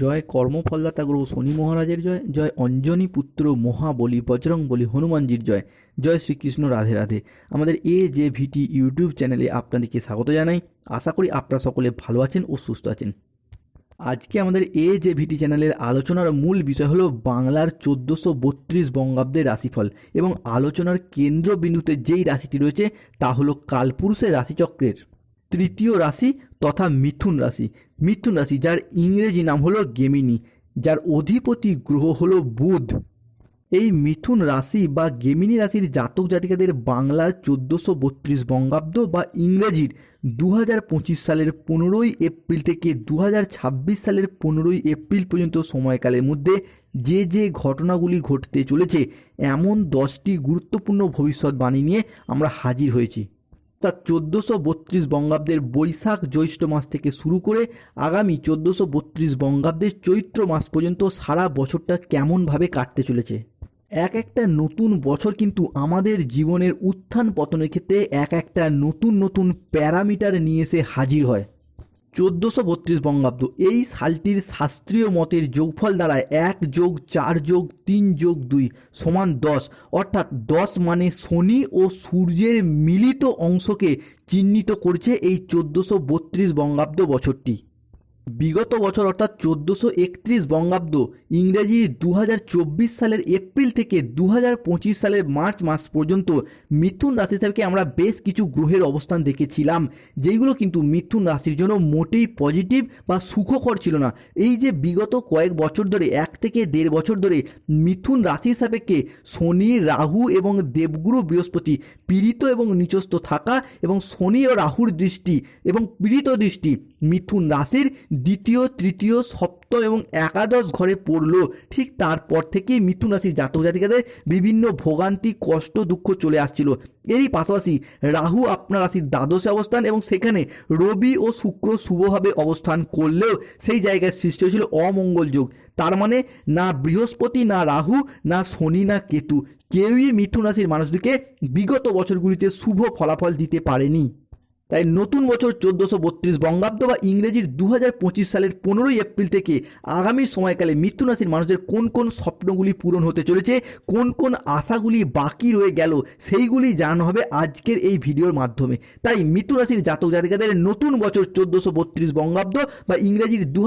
জয় কর্মফলদাতা গ্রহ শনি মহারাজের জয় জয় অঞ্জনী পুত্র মহাবলী বজরং বলি হনুমানজির জয় জয় শ্রীকৃষ্ণ রাধে রাধে। আমাদের এ যে ভিটি ইউটিউব চ্যানেলে আপনাদেরকে স্বাগত জানাই। আশা করি আপনারা সকলে ভালো আছেন ও সুস্থ আছেন। আজকে আমাদের এ যে ভিটি চ্যানেলের আলোচনার মূল বিষয় হলো বাংলার চোদ্দোশো বত্রিশ বঙ্গাব্দের রাশিফল এবং আলোচনার কেন্দ্রবিন্দুতে যেই রাশিটি রয়েছে তা হলো কালপুরুষের রাশিচক্রের। তৃতীয় রাশি তথা মিথুন রাশি। মিথুন রাশি, যার ইংরেজি নাম হলো গেমিনি, যার অধিপতি গ্রহ হলো বুধ। এই মিথুন রাশি বা গেমিনি রাশির জাতক জাতিকাদের বাংলার চোদ্দোশো বত্রিশ বঙ্গাব্দ বা ইংরেজির দু হাজার পঁচিশ সালের পনেরোই এপ্রিল থেকে দু হাজার ছাব্বিশ সালের পনেরোই এপ্রিল পর্যন্ত সময়কালের মধ্যে যে যে ঘটনাগুলি ঘটতে চলেছে, এমন দশটি গুরুত্বপূর্ণ ভবিষ্যৎবাণী নিয়ে আমরা হাজির হয়েছি। তা চোদ্দোশো বত্রিশ বঙ্গাব্দের বৈশাখ জ্যৈষ্ঠ মাস থেকে শুরু করে আগামী চোদ্দোশো বত্রিশ বঙ্গাব্দের চৈত্র মাস পর্যন্ত সারা বছরটা কেমনভাবে কাটতে চলেছে? এক একটা নতুন বছর কিন্তু আমাদের জীবনের উত্থান পতনের ক্ষেত্রে এক একটা নতুন নতুন প্যারামিটার নিয়ে এসে হাজির হয়। চোদ্দোশো বত্রিশ বঙ্গাব্দ। এই সালটির শাস্ত্রীয় মতের যোগফল দ্বারায় এক যোগ চার যোগ তিন যোগ দুই সমান দশ, অর্থাৎ দশ মানে শনি ও সূর্যের মিলিত অংশকে চিহ্নিত করছে এই চোদ্দোশো বত্রিশ বঙ্গাব্দ বছরটি। বিগত বছর অর্থাৎ চোদ্দোশো একত্রিশ বঙ্গাব্দ ইংরেজি দু হাজার চব্বিশ সালের এপ্রিল থেকে দু হাজার পঁচিশ সালের মার্চ মাস পর্যন্ত মিথুন রাশি হিসাবে আমরা বেশ কিছু গ্রহের অবস্থান দেখেছিলাম। যেগুলো কিন্তু মিথুন রাশির জন্য মোটেই পজিটিভ বা সুখকর ছিল না। এই যে বিগত কয়েক বছর ধরে, এক থেকে দেড় বছর ধরে মিথুন রাশির সাপেক্ষে শনি, রাহু এবং দেবগুরু বৃহস্পতি পীড়িত এবং নিচস্থ থাকা এবং শনি ও রাহুর দৃষ্টি এবং পীড়িত দৃষ্টি মিথুন রাশির দ্বিতীয়, তৃতীয়, সপ্তম এবং একাদশ ঘরে পড়ল। ঠিক তারপর থেকেই মিথুন রাশির জাতক জাতিকাদের বিভিন্ন ভোগান্তি, কষ্ট, দুঃখ চলে আসছিল। এরই পাশাপাশি রাহু আপনার রাশির দ্বাদশে অবস্থান এবং সেখানে রবি ও শুক্র শুভভাবে অবস্থান করলেও সেই জায়গায় সৃষ্টি হয়েছিল অমঙ্গল যোগ। তার মানে না বৃহস্পতি, না রাহু, না শনি, না কেতু। কেউই মিথুন রাশির মানুষদেরকে বিগত বছরগুলিতে শুভ ফলাফল দিতে পারেনি। তাই নতুন বছর চোদ্দোশো বত্রিশ বঙ্গাব্দ বা ইংরেজির দু সালের পনেরোই এপ্রিল থেকে আগামী সময়কালে মৃত্যু রাশির মানুষের কোন কোন স্বপ্নগুলি পূরণ হতে চলেছে, কোন কোন আশাগুলি বাকি রয়ে গেল, সেইগুলি জানানো হবে আজকের এই ভিডিওর মাধ্যমে। তাই মৃত্যু রাশির জাতক জাতিকাদের নতুন বছর চোদ্দোশো বত্রিশ বঙ্গাব্দ বা ইংরেজির দু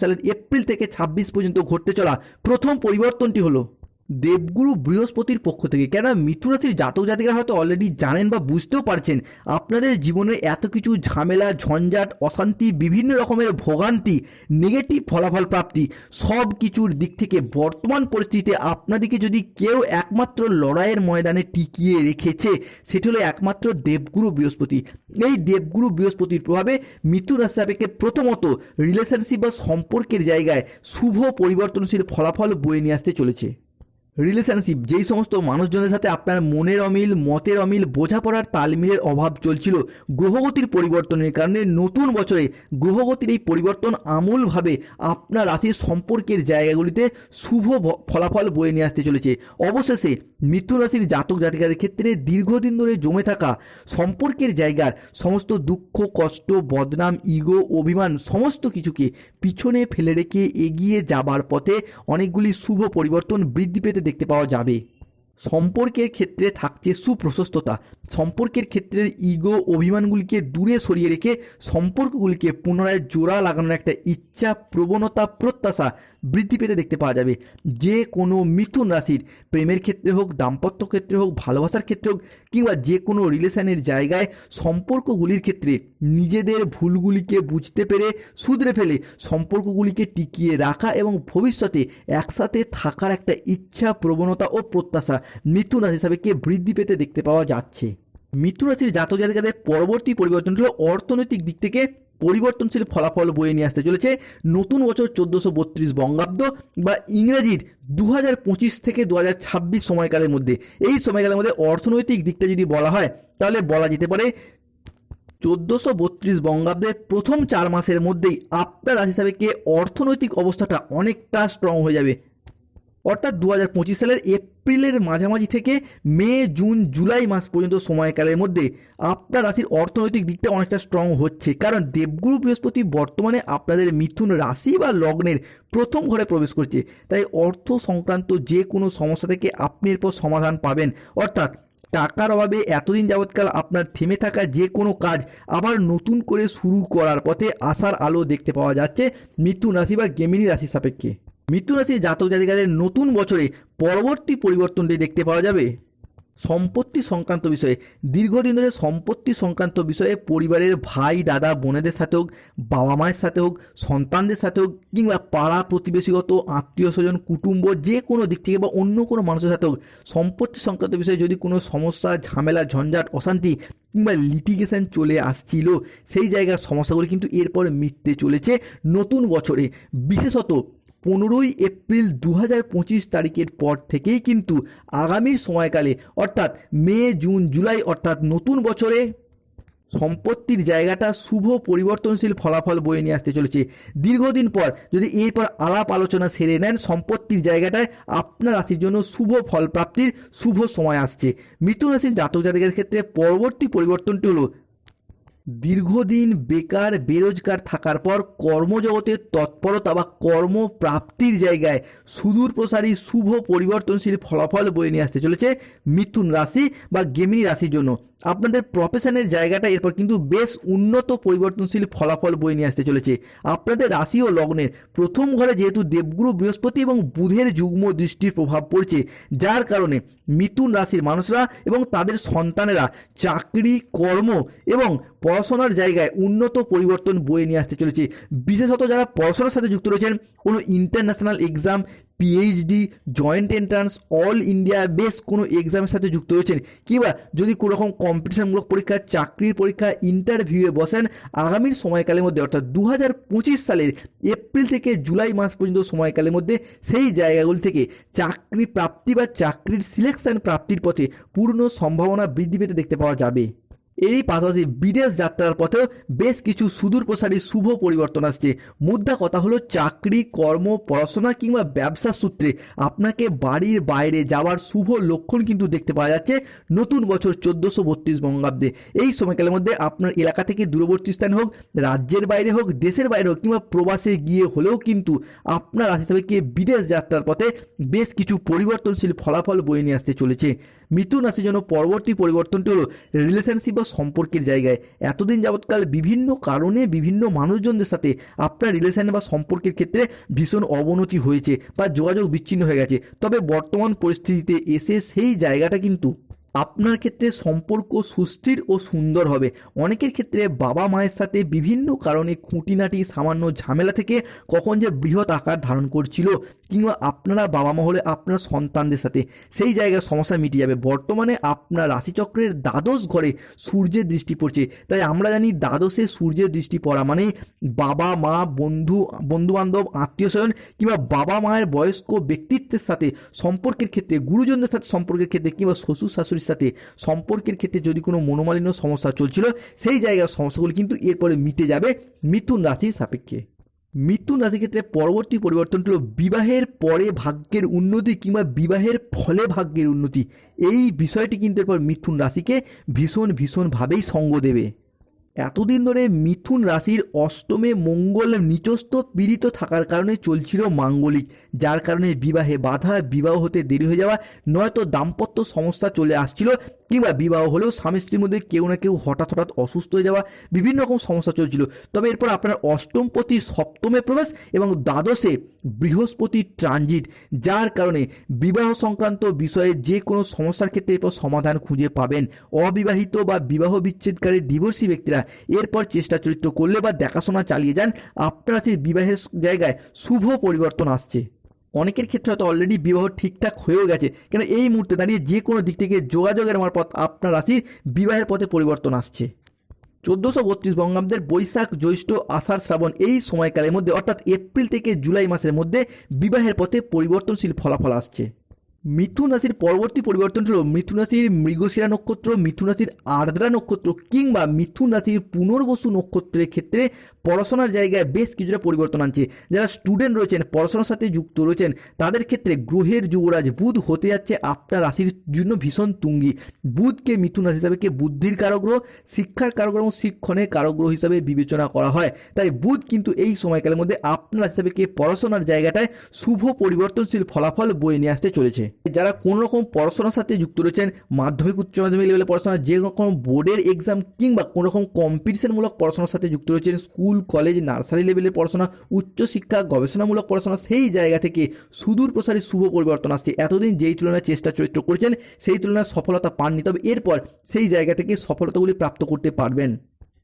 সালের এপ্রিল থেকে ছাব্বিশ পর্যন্ত ঘটতে চলা প্রথম পরিবর্তনটি হলো দেবগুরু বৃহস্পতির পক্ষ থেকে। কেন মিথুন রাশির জাতক জাতিকারা হয়তো অলরেডি জানেন বা বুঝতেও পারছেন, আপনাদের জীবনে এত কিছু ঝামেলা, ঝঞ্ঝাট, অশান্তি, বিভিন্ন রকমের ভোগান্তি নেগেটিভ ফলাফল প্রাপ্তি, সব কিছুর দিক থেকে বর্তমান পরিস্থিতিতে আপনাদেরকে যদি কেউ একমাত্র লড়াইয়ের ময়দানে টিকিয়ে রেখেছে, সেটি হলো একমাত্র দেবগুরু বৃহস্পতি। এই দেবগুরু বৃহস্পতির প্রভাবে মিথুন রাশি সাপেক্ষে প্রথমত রিলেশনশিপ বা সম্পর্কের জায়গায় শুভ পরিবর্তনশীল ফলাফল বয়ে নিয়ে আসতে চলেছে। রিলেশনশিপ যেই সমস্ত মানুষজনের সাথে আপনার মনের অমিল, মতের অমিল, বোঝাপড়ার তালমিলের অভাব চলছিল, গ্রহগতির পরিবর্তনের কারণে নতুন বছরে গ্রহগতির এই পরিবর্তন আমূলভাবে আপনার রাশির সম্পর্কের জায়গাগুলিতে শুভ ফলাফল বয়ে নিয়ে আসতে চলেছে। অবশেষে মিথুন রাশির জাতক জাতিকাদের ক্ষেত্রে দীর্ঘদিন ধরে জমে থাকা সম্পর্কের জায়গার সমস্ত দুঃখ, কষ্ট, বদনাম, ইগো, অভিমান সমস্ত কিছুকে পিছনে ফেলে রেখে এগিয়ে যাবার পথে অনেকগুলি শুভ পরিবর্তন বৃদ্ধি পেতে দেখতে পাওয়া যাবে। সম্পর্কের ক্ষেত্রে থাকছে সুপ্রশস্ততা। সম্পর্কের ক্ষেত্রে ইগো অভিমানগুলিকে দূরে সরিয়ে রেখে সম্পর্কগুলিকে পুনরায় জোড়া লাগানোর একটা ইচ্ছা, প্রবণতা, প্রত্যাশা বৃদ্ধি পেতে দেখতে পাওয়া যাবে। যে কোনো মিথুন রাশির প্রেমের ক্ষেত্রে হোক, দাম্পত্য ক্ষেত্রে হোক, ভালোবাসার ক্ষেত্রে হোক, কিংবা যে কোনো রিলেশনের জায়গায় সম্পর্কগুলির ক্ষেত্রে নিজেদের ভুলগুলিকে বুঝতে পেরে শুধরে ফেলে সম্পর্কগুলিকে টিকিয়ে রাখা এবং ভবিষ্যতে একসাথে থাকার একটা ইচ্ছা, প্রবণতা ও প্রত্যাশা মিথুন রাশি কে বৃদ্ধি পেতে দেখতে পাওয়া যাচ্ছে। মিথুন রাশির জাতক জাতিকাদের পরবর্তী পরিবর্তন হলো অর্থনৈতিক দিক থেকে পরিবর্তনশীল ফলাফল বয়ে নিয়ে আসতে চলেছে নতুন বছর চোদ্দোশো বত্রিশ বঙ্গাব্দ বা ইংরেজির দু হাজার পঁচিশ থেকে দু হাজার ছাব্বিশ সময়কালের মধ্যে। এই সময়কালের মধ্যে অর্থনৈতিক দিকটা যদি বলা হয়, তাহলে বলা যেতে পারে চোদ্দোশো বত্রিশ বঙ্গাব্দের প্রথম চার মাসের মধ্যেই আপনার রাশি হিসাবে কে অর্থনৈতিক অবস্থাটা অনেকটা স্ট্রং হয়ে যাবে। অর্থাৎ দু হাজার পঁচিশ সালের এপ্রিলের মাঝামাঝি থেকে মে, জুন, জুলাই মাস পর্যন্ত সময়কালের মধ্যে আপনার রাশির অর্থনৈতিক দিকটা অনেকটা স্ট্রং হচ্ছে। কারণ দেবগুরু বৃহস্পতি বর্তমানে আপনাদের মিথুন রাশি বা লগ্নের প্রথম ঘরে প্রবেশ করছে। তাই অর্থ সংক্রান্ত যে কোনো সমস্যা থেকে আপনি এরপর সমাধান পাবেন। অর্থাৎ টাকার অভাবে এতদিন যাবৎকাল আপনার থেমে থাকা যে কোনো কাজ আবার নতুন করে শুরু করার পথে আসার আলো দেখতে পাওয়া যাচ্ছে মিথুন রাশি বা গেমিনি রাশি সাপেক্ষে। মিথুন রাশির জাতক জাতিকাদের নতুন বছরে পরবর্তী পরিবর্তনটি দেখতে পাওয়া যাবে। সম্পত্তি সংক্রান্ত বিষয়ে, দীর্ঘদিন ধরে সম্পত্তি সংক্রান্ত বিষয়ে পরিবারের ভাই, দাদা, বোনেদের সাথে হোক, বাবা মায়ের সাথে হোক, সন্তানদের সাথে হোক, কিংবা পাড়া প্রতিবেশীগত, আত্মীয় স্বজন, কুটুম্ব, যে কোনো দিক থেকে বা অন্য কোনো মানুষের সাথে হোক, সম্পত্তি সংক্রান্ত বিষয়ে যদি কোনো সমস্যা, ঝামেলা, ঝঞ্ঝাট, অশান্তি কিংবা লিটিগেশন চলে আসছিল, সেই জায়গার সমস্যাগুলি কিন্তু এরপর মিটতে চলেছে। নতুন বছরে, বিশেষত পনেরোই এপ্রিল দু হাজার পঁচিশ তারিখের পর থেকেই কিন্তু আগামীর সময়কালে, অর্থাৎ মে, জুন, জুলাই, অর্থাৎ নতুন বছরে সম্পত্তির জায়গাটা শুভ পরিবর্তনশীল ফলাফল বয়ে নিয়ে আসতে চলেছে। দীর্ঘদিন পর যদি এরপর আলাপ আলোচনা সেরে নেন, সম্পত্তির জায়গাটায় আপনার রাশির জন্য শুভ ফল প্রাপ্তির শুভ সময় আসছে। মিথুন রাশির জাতক জাতিকের ক্ষেত্রে পরবর্তী পরিবর্তনটি হলো দীর্ঘদিন বেকার, বেরোজগার থাকার পর কর্মজগতের তৎপরতা বা কর্মপ্রাপ্তির জায়গায় সুদূর প্রসারী শুভ পরিবর্তনশীল ফলাফল বয়ে নিয়ে আসতে চলেছে মিথুন রাশি বা গেমিনী রাশির জন্য। আপনাদের প্রফেশনের জায়গাটা এরপর কিন্তু বেশ উন্নত পরিবর্তনশীল ফলাফল বয়ে নিয়ে আসতে চলেছে। আপনাদের রাশি ও লগ্নের প্রথম ঘরে যেহেতু দেবগুরু, বৃহস্পতি এবং বুধের যুগ্ম দৃষ্টির প্রভাব পড়ছে, যার কারণে মিথুন রাশির মানুষরা এবং তাদের সন্তানেরা চাকরি, কর্ম এবং পড়াশোনার জায়গায় উন্নত পরিবর্তন বয়ে নিয়ে আসতে চলেছে। বিশেষত যারা পড়াশোনার সাথে যুক্ত রয়েছেন, কোনো international exam PhD joint entrance all India বেশ কোনো এক্সামের সাথে যুক্ত রয়েছেন কিংবা যদি কোনো রকম কম্পিটিশনমূলক পরীক্ষা, চাকরির পরীক্ষা ইন্টারভিউয়ে বসেন, আগামীর সময়কালের মধ্যে, অর্থাৎ দু হাজার পঁচিশ সালের এপ্রিল থেকে জুলাই মাস পর্যন্ত সময়কালের মধ্যে, সেই জায়গাগুলি থেকে চাকরি প্রাপ্তি বা চাকরির সিলেকশন প্রাপ্তির পথে পূর্ণ সম্ভাবনা বৃদ্ধি পেতে দেখতে পাওয়া যাবে। এরই পাশাপাশি বিদেশ যাত্রার পথেও বেশ কিছু সুদূর প্রসারী শুভ পরিবর্তন আসছে। মুদ্রা কথা হলো চাকরি, কর্ম, পড়াশোনা কিংবা ব্যবসার সূত্রে। আপনাকে বাড়ির বাইরে যাওয়ার শুভ লক্ষণ কিন্তু দেখতে পাওয়া যাচ্ছে নতুন বছর চোদ্দোশো বত্রিশ বঙ্গাব্দে। এই সময়কালের মধ্যে আপনার এলাকা থেকে দূরবর্তী স্থান হোক, রাজ্যের বাইরে হোক, দেশের বাইরে হোক কিংবা প্রবাসে গিয়ে হলেও কিন্তু আপনার রাশি হিসাবে বিদেশ যাত্রার পথে বেশ কিছু পরিবর্তনশীল ফলাফল বয়ে নিয়ে আসতে চলেছে। মিথুন রাশির জন্য পরবর্তী পরিবর্তনটি হলো রিলেশনশিপ বা সম্পর্কের জায়গায়। এতদিন যাবৎকাল বিভিন্ন কারণে বিভিন্ন মানুষজনদের সাথে আপনার রিলেশন বা সম্পর্কের ক্ষেত্রে ভীষণ অবনতি হয়েছে বা যোগাযোগ বিচ্ছিন্ন হয়ে গেছে। তবে বর্তমান পরিস্থিতিতে এসে সেই জায়গাটা কিন্তু আপনার ক্ষেত্রে সম্পর্ক সুস্থির ও সুন্দর হবে। অনেকের ক্ষেত্রে বাবা মায়ের সাথে বিভিন্ন কারণে খুঁটিনাটি, সামান্য ঝামেলা থেকে কখন যে বৃহৎ আকার ধারণ করছিল কিংবা আপনারা বাবা মা হলে আপনার সন্তানদের সাথে সেই জায়গায় সমস্যা মিটে যাবে। বর্তমানে আপনার রাশিচক্রের দ্বাদশ ঘরে সূর্যের দৃষ্টি পড়ছে। তাই আমরা জানি দ্বাদশে সূর্যের দৃষ্টি পড়া মানে বাবা মা, বন্ধু, বন্ধুবান্ধব আত্মীয় স্বজন কিংবা বাবা মায়ের বয়স্ক ব্যক্তিত্বের সাথে সম্পর্কের ক্ষেত্রে, গুরুজনদের সাথে সম্পর্কের ক্ষেত্রে কিংবা শ্বশুর শাশুড়ির সাথে সম্পর্কের ক্ষেত্রে যদি কোনো মনোমালিন্য সমস্যা চলছিল, সেই জায়গার সমস্যাগুলি কিন্তু এরপরে মিটে যাবে মিথুন রাশির সাপেক্ষে। মিথুন রাশির ক্ষেত্রে পরবর্তী পরিবর্তনটি হল বিবাহের পরে ভাগ্যের উন্নতি কিংবা বিবাহের ফলে ভাগ্যের উন্নতি। এই বিষয়টি কিন্তু এরপর মিথুন রাশিকে ভীষণ ভীষণভাবেই সঙ্গ দেবে। এতদিন ধরে মিথুন রাশির অষ্টমে মঙ্গল নিচস্থ পীড়িত থাকার কারণে চলছিল মাঙ্গলিক, যার কারণে বিবাহে বাধা, বিবাহ হতে দেরি হয়ে যাওয়া নয়তো দাম্পত্য সমস্যা চলে আসছিল কিংবা বিবাহ হলেও স্বামী স্ত্রীর মধ্যে কেউ না কেউ হঠাৎ হঠাৎ অসুস্থ হয়ে যাওয়া বিভিন্ন রকম সমস্যা চলছিল। তবে এরপর আপনার অষ্টম অষ্টমপতি সপ্তমে প্রবেশ এবং দ্বাদশে বৃহস্পতি ট্রানজিট, যার কারণে বিবাহ সংক্রান্ত বিষয়ে যে কোনো সমস্যার ক্ষেত্রে এরপর সমাধান খুঁজে পাবেন। অবিবাহিত বা বিবাহ বিচ্ছেদকারী ডিভোর্সি ব্যক্তিরা এরপর চেষ্টা চরিত্র করলে বা দেখাশোনা চালিয়ে যান। আপনার সেই বিবাহের জায়গায় শুভ পরিবর্তন আসছে। অনেকের ক্ষেত্রে হয়তো অলরেডি বিবাহ ঠিকঠাক হয়েও গেছে। কেন এই মুহূর্তে দাঁড়িয়ে যে কোনো দিক থেকে যোগাযোগের মারফত আপনার রাশির বিবাহের পথে পরিবর্তন আসছে। চোদ্দোশো বত্রিশ বঙ্গাব্দের বৈশাখ জ্যৈষ্ঠ আষাঢ় শ্রাবণ এই সময়কালের মধ্যে, অর্থাৎ এপ্রিল থেকে জুলাই মাসের মধ্যে বিবাহের পথে পরিবর্তনশীল ফলাফল আসছে। মিথুন রাশির পরবর্তী পরিবর্তন হলো মিথুন রাশির মৃগশিরা নক্ষত্র মিথুন রাশির আর্দ্রা নক্ষত্র কিংবা মিথুন রাশির পুনর্বসু নক্ষত্রের ক্ষেত্রে পড়াশোনার জায়গায় বেশ কিছুটা পরিবর্তন আনছে। যারা স্টুডেন্ট রয়েছেন, পড়াশোনার সাথে যুক্ত রয়েছেন, তাদের ক্ষেত্রে গ্রহের যুবরাজ বুধ হতে যাচ্ছে আপনার রাশির জন্য ভীষণ তুঙ্গি। বুধকে মিথুন রাশি হিসাবে কে? বুদ্ধির কারগ্রহ, শিক্ষার কারগ্রহ এবং শিক্ষণের কারগ্রহ হিসাবে বিবেচনা করা হয়। তাই বুধ কিন্তু এই সময়কালের মধ্যে আপনার হিসাবে কে? পড়াশোনার জায়গাটায় শুভ পরিবর্তনশীল ফলাফল বয়ে নিয়ে আসতে চলেছে। যারা কোনো রকম পড়াশোনার সাথে যুক্ত রয়েছেন, মাধ্যমিক, উচ্চ মাধ্যমিক লেভেলে পড়াশোনা যে রকম বোর্ডের এক্সাম কিংবা কোনো রকম কম্পিটিশনমূলক পড়াশোনার সাথে যুক্ত রয়েছেন স্কুল কলেজ নার্সারি লেভেলের পড়াশোনা উচ্চশিক্ষা গবেষণামূলক পড়াশোনা, সেই জায়গা থেকে সুদূর প্রসারী শুভ পরিবর্তন আসছে। এতদিন যেই তুলনায় চেষ্টা চরিত্র করেছেন, সেই তুলনায় সফলতা পাননি, তবে এরপর সেই জায়গা থেকে সফলতাগুলি প্রাপ্ত করতে পারবেন।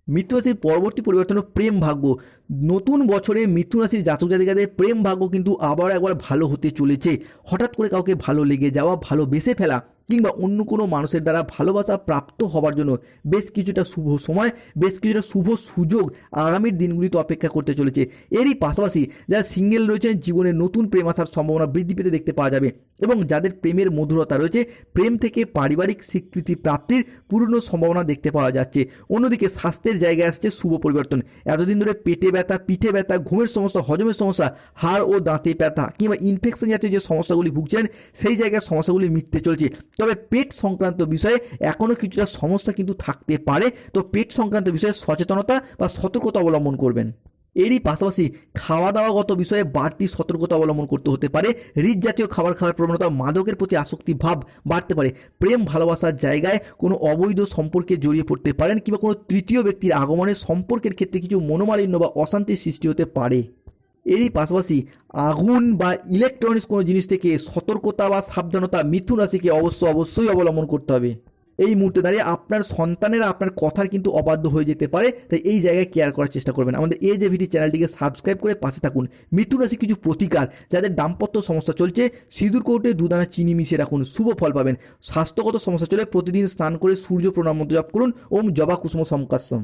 মৃত্যু রাশির পরবর্তী পরিবর্তন প্রেম ভাগ্য। নতুন বছরে মিথুন রাশির জাতক জাতিকাদের প্রেম ভাগ্য কিন্তু আবার একবার ভালো হতে চলেছে। হঠাৎ করে কাউকে ভালো লেগে যাওয়া, ভালো বেসে ফেলা কিংবা অন্য কোনো মানুষের দ্বারা ভালোবাসা প্রাপ্ত হবার জন্য বেশ কিছুটা শুভ সময়, বেশ কিছুটা শুভ সুযোগ আগামীর দিনগুলিতে অপেক্ষা করতে চলেছে। এরই পাশাপাশি যারা সিঙ্গেল রয়েছেন, জীবনে নতুন প্রেম আসার সম্ভাবনা বৃদ্ধি পেতে দেখতে পাওয়া যাবে এবং যাদের প্রেমের মধুরতা রয়েছে, প্রেম থেকে পারিবারিক স্বীকৃতি প্রাপ্তির পূর্ণ সম্ভাবনা দেখতে পাওয়া যাচ্ছে। অন্যদিকে স্বাস্থ্যের জায়গায় আসছে শুভ পরিবর্তন। এতদিন ধরে পেটে ব্যথা, পিঠে ব্যথা, ঘুমের সমস্যা, হজমের সমস্যা, হাড় ও দাঁতে ব্যথা কিংবা ইনফেকশন জাতীয় যে সমস্যাগুলি ভুগছেন, সেই জায়গায় সমস্যাগুলি মিটতে চলছে। তবে পেট সংক্রান্ত বিষয়ে এখনও কিছুটা সমস্যা কিন্তু থাকতে পারে। তো পেট সংক্রান্ত বিষয়ে সচেতনতা বা সতর্কতা অবলম্বন করবেন। এরই পাশাপাশি খাওয়া দাওয়াগত বিষয়ে বাড়তি সতর্কতা অবলম্বন করতে হতে পারে। রিচ জাতীয় খাবার খাওয়ার প্রবণতা মাদকের প্রতি আসক্তি ভাব বাড়তে পারে। প্রেম, ভালোবাসার জায়গায় কোনো অবৈধ সম্পর্কে জড়িয়ে পড়তে পারেন কিংবা কোনো তৃতীয় ব্যক্তির আগমনে সম্পর্কের ক্ষেত্রে কিছু মনোমালিন্য বা অশান্তির সৃষ্টি হতে পারে। এরই পাশাপাশি আগুন বা ইলেকট্রনিক্স কোনো জিনিস থেকে সতর্কতা বা সাবধানতা মিথুন রাশিকে অবশ্য অবশ্যই অবলম্বন করতে হবে। এই মুহূর্তে দাঁড়িয়ে আপনার সন্তানেরা আপনার কথার কিন্তু অবাধ্য হয়ে যেতে পারে, তাই এই জায়গায় কেয়ার করার চেষ্টা করবেন। আমাদের এই যে ভিডি চ্যানেলটিকে সাবস্ক্রাইব করে পাশে থাকুন। মিথুন রাশি কিছু প্রতিকার, যাদের দাম্পত্য সমস্যা চলছে, সিঁদুর কৌটে দুদানা চিনি মিশিয়ে রাখুন, শুভ ফল পাবেন। স্বাস্থ্যগত সমস্যা চলে প্রতিদিন স্নান করে সূর্য প্রণাম মন্ত্র জপ করুন। ওম জবা কুসুম সমকাশ্যম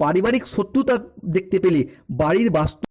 পারিবারিক শত্রুতা দেখতে পেলে বাড়ির বাস্তু